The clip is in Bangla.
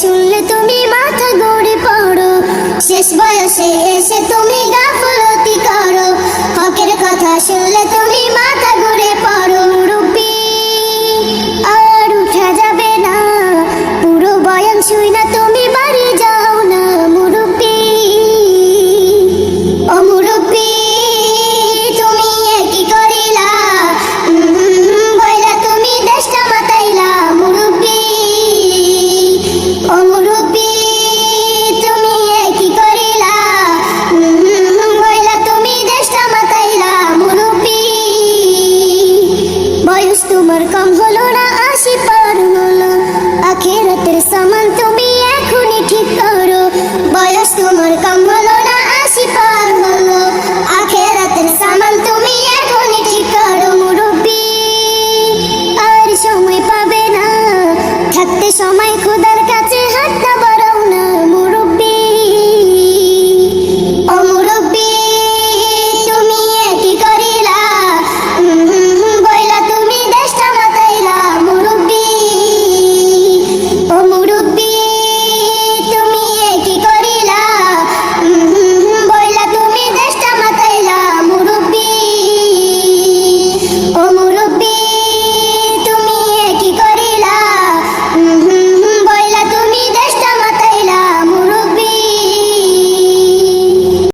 শুনলে তুমি মাথা গড়ে পড়ো। শেষ বয়সে এসে তুমি গাফলতি করো। হকের কথা শুনলে তুমি মাথা ঘুরে পড়ো রূপী আর উঠা যাবে না। পুরো বয়ান শুই